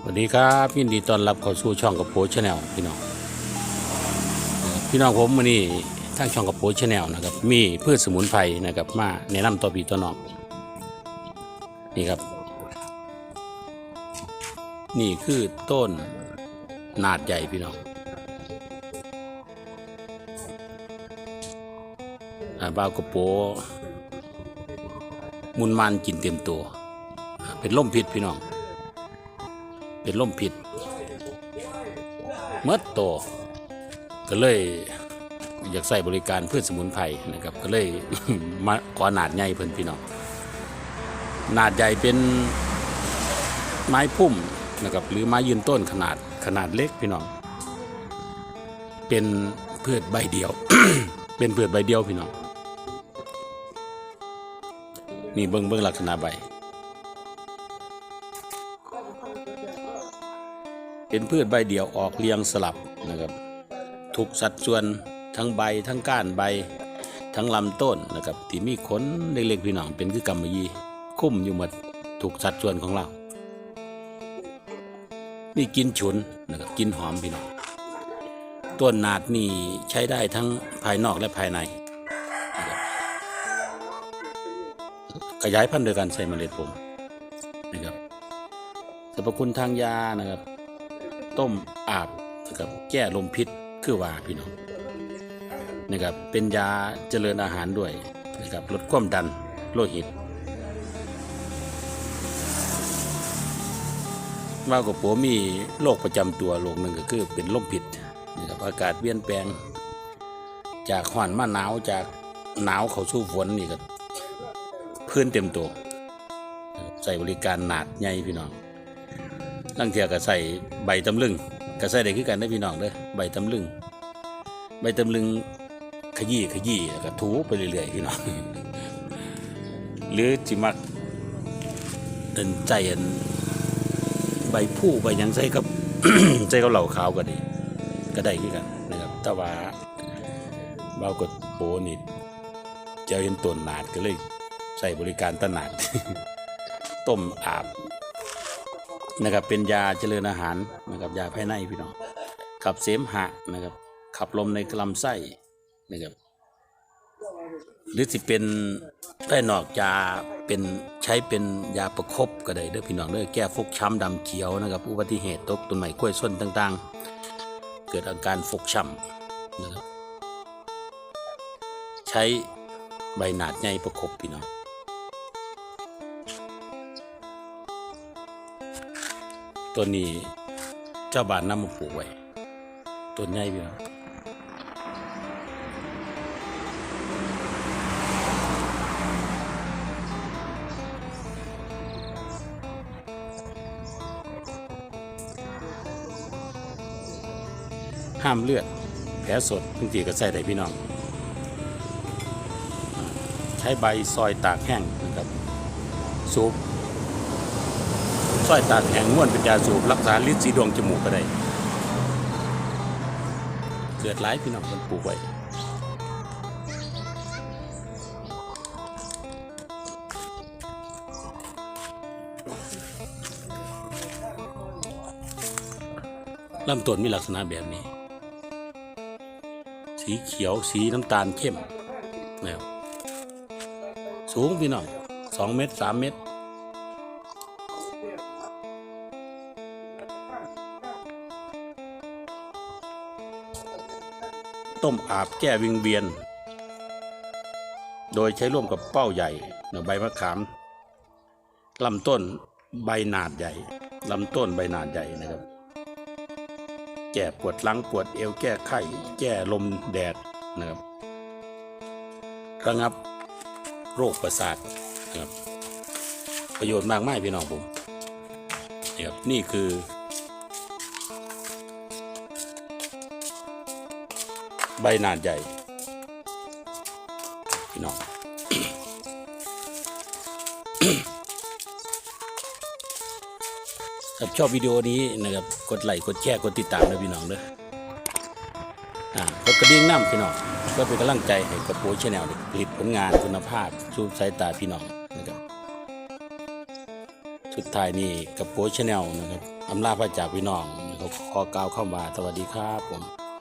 สวัสดีครับยินดีต้อนรับเข้าสู่ช่องกระโปรงชาแนลพี่น้องพี่น้องผมวันนี้ทางช่องกระโปรงชาแนลนะครับมีพืชสมุนไพรนะครับมาแนะนำต่อพี่ต่อน้องนี่ครับ นี่คือต้นนาดใหญ่พี่น้องอาบาวกระโปมุนมันกินเต็มตัว เป็นล่มพิษพี่น้อง เป็นล่มพิษเมื่อโตก็เลยอยากใส่บริการพืชสมุนไพรนะครับ ก็เลยมาขอหนาดใหญ่เพิ่อนพี่น้องหนาดใหญ่เป็นไม้พุ่มนะครับหรือไม้ยืนต้นขนาดขนาดเล็กพี่น้อง เป็นพืชใบเดียว เป็นพืชใบเดียวพี่น้องนี่เบิ้งเบิ้งลักษณะใบ เป็นพืชใบเดี่ยวออกเรียงสลับนะครับทุกสัดส่วนทั้งใบทั้งก้านใบ ทั้งลำต้นนะครับที่มีขนเล็กๆพี่น้องเป็นคือกำมะยีคุ้มอยู่หมดทุกสัดส่วนของเรา นี่กินฉุนนะครับกินหอมพี่น้องต้นนาดนี่ใช้ได้ทั้งภายนอกและภายในขยายพันธุ์โดยการใส่เมล็ดผมนะครับสรรพคุณทางยานะครับ ต้มอาบนะครับแก้ลมพิษคือว่าพี่น้องนะครับเป็นยาเจริญอาหารด้วยนะครับลดความดันโลหิตว่ากับผมมีโรคประจำตัวโรคหนึ่งก็คือเป็นลมพิษนะครับอากาศเปลี่ยนแปลง จากห้อนมาหนาวจากหนาวเขาสู่ฝนนี่ก็พื้นเต็มตัวใส่บริการหนาดใหญ่พี่น้อง ลังเทียก็ใส่ใบตำลึงก็ใส่ได้คือกันได้พี่น้องเด้อใบตำลึง ใบตำลึงขยี้ขยี้แล้วก็ถูไปเรื่อยๆพี่น้องหรือจิมักเดินใจอันใบผู้ใบยังใส่กับใส่กับเหล่าขาวก็ดีก็ได้คือกันนะครับแต่ว่าเบากดโปนี่เจ้าเห็นต้นหนาดก็เลยใส่บริการตะหนาดต้มอาบ นะครับ เป็นยาเจริญอาหารนะครับยาภายในพี่น้องขับเสมหะนะครับ ขับลมในลำไส้นะครับหรือสิเป็นใต้นอกยาเป็นใช้เป็นยาประคบก็ได้เด้อพี่น้องเด้อแก้ฟกช้ำดำเขียวนะครับอุบัติเหตุตกต้นไม้กล้วยส้นต่างๆ เกิดอาการฟกช้ำนะครับใช้ใบหนาดใหญ่ประคบพี่น้อง ตัวนี้เจ้าบ้านน้ำมาปลูกไว้ต้นใหญ่พี่น้องห้ามเลือดแผลสดบางทีก็ใส่ได้พี่น้อง ใช้ใบซอยตากแห้งนะครับสูบ สร้อยตากแห้งง่วนเป็นยาสูบรักษาลิ้นสีดวงจมูกก็ได้ เกิดหลายพี่น้องคนปลูกไว้ลำต้นมีลักษณะแบบนี้ สีเขียวสีน้ำตาลเข้มนะสูงพี่น้องสองเมตรสามเมตร ต้มอาบแก้วิงเวียน โดยใช้ร่วมกับเป้าใหญ่หรือใบมะขามลำต้นใบหนาดใหญ่ลำต้นใบหนาดใหญ่นะครับ แก้ปวดหลังปวดเอวแก้ไข้แก้ลมแดดนะครับระงับโรคประสาทนะครับประโยชน์มากมายพี่น้องผม นี่ครับนี่คือใบหนาดใหญ่พี่น้องครับชอบวิดีโอนี้นะครับกดไลค์กดแชร์กดติดตามนะพี่น้องเด้ออ่ากดกระดิ่งน้ำพี่น้องก็เป็นกำลังใจให้กับโปรชแนลผลิตผลงานคุณภาพสู่สายตาพี่น้อง สุดท้ายนี่กับโพชแนลนะครับอำลาพระจากพี่น้องนะครับขอกล่าวเข้ามาสวัสดีครับผม